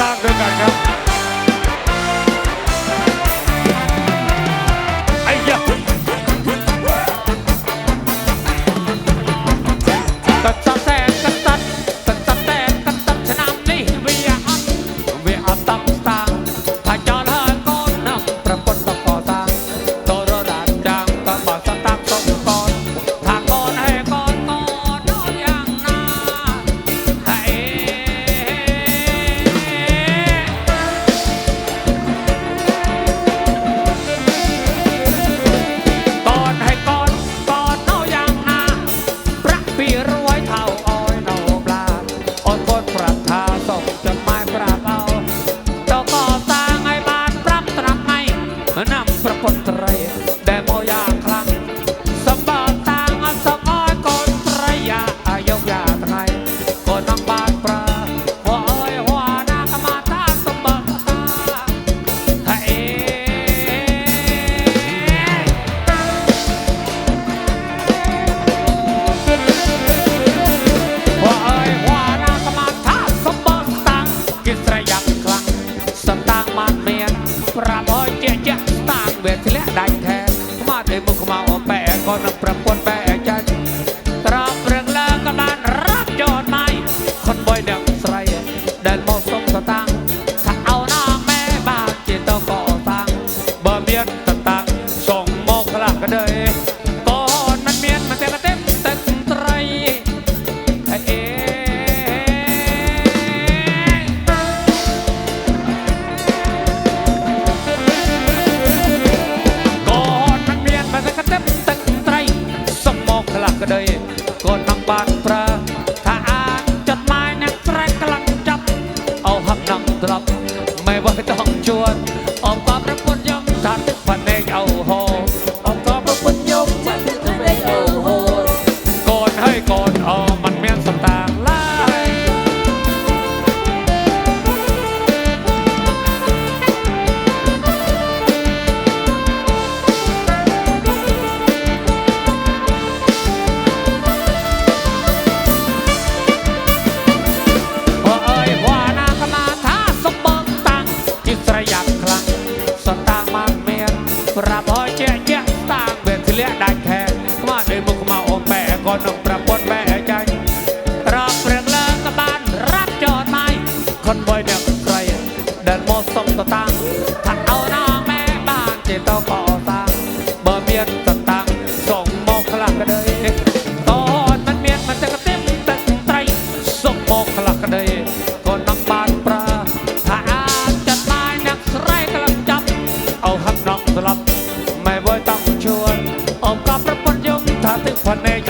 ร้างด้วยกันครับ ស្វាធ្លាក់ដាច់ថែខ្មោចទៅមុខខ្មោចអំបែកូននឹងប្រពន្ធបែកចាច់ត្រប់ព្រឹងលើក៏បានរាប់យោណៃខុនបុយអ្នកស្រីដែលមកសុំសតាំងថាអូនអមេបាជាតក ក្តីកូននឹងបានប្រើថាអាចចិត្តម៉ាយអ្នកត្រែកខ្លាំងចាប់អោហឹកនឹងត្រប់ ក៏នឹងប្រពន្ធបែចាញ់ត្រង់ព្រៀងលើក៏បានរាប់ចតម៉ៃខុនបុយអ្នកក្រៃដែលមកសុំតតាំងថាអូនអងម៉ែបានជាតកតាំងបើមានតតាំងសុំមកខ្លះក្ដីតនមិនមានមិនទឹកទេទឹកត្រៃសុំមកខ្លះក្ដីក៏នឹងបានប្រាថាអាចចាត់ម៉ៃអ្នកស្រែក្លឹបចាប់អូហឹកនំស្លាប់ម៉ែវយតាំងជួនអូក៏ប្រពន្ធយំថាទឹកភ្នែក